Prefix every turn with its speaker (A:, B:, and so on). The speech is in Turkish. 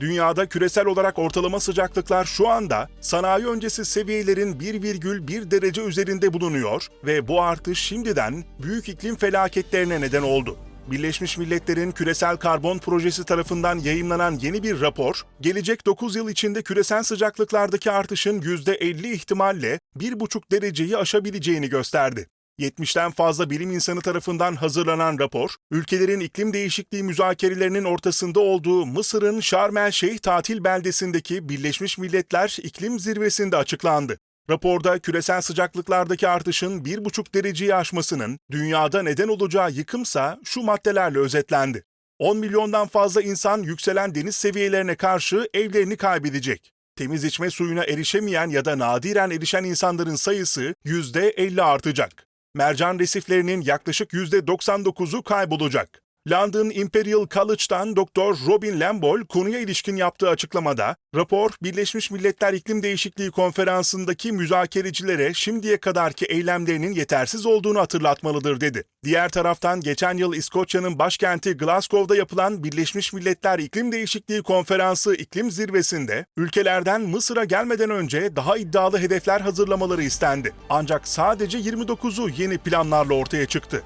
A: Dünyada küresel olarak ortalama sıcaklıklar şu anda sanayi öncesi seviyelerin 1,1 derece üzerinde bulunuyor ve bu artış şimdiden büyük iklim felaketlerine neden oldu. Birleşmiş Milletler'in Küresel Karbon Projesi tarafından yayımlanan yeni bir rapor, gelecek 9 yıl içinde küresel sıcaklıklardaki artışın %50 ihtimalle 1,5 dereceyi aşabileceğini gösterdi. 70'ten fazla bilim insanı tarafından hazırlanan rapor, ülkelerin iklim değişikliği müzakerelerinin ortasında olduğu Mısır'ın Şarm el Şeyh tatil beldesindeki Birleşmiş Milletler İklim Zirvesi'nde açıklandı. Raporda küresel sıcaklıklardaki artışın 1,5 dereceyi aşmasının dünyada neden olacağı yıkımsa şu maddelerle özetlendi. 10 milyondan fazla insan yükselen deniz seviyelerine karşı evlerini kaybedecek. Temiz içme suyuna erişemeyen ya da nadiren erişen insanların sayısı %50 artacak. Mercan resiflerinin yaklaşık %99'u kaybolacak. London Imperial College'dan Dr. Robin Lambol konuya ilişkin yaptığı açıklamada, rapor Birleşmiş Milletler İklim Değişikliği Konferansı'ndaki müzakerecilere şimdiye kadarki eylemlerinin yetersiz olduğunu hatırlatmalıdır dedi. Diğer taraftan geçen yıl İskoçya'nın başkenti Glasgow'da yapılan Birleşmiş Milletler İklim Değişikliği Konferansı İklim Zirvesi'nde ülkelerden Mısır'a gelmeden önce daha iddialı hedefler hazırlamaları istendi. Ancak sadece 29'u yeni planlarla ortaya çıktı.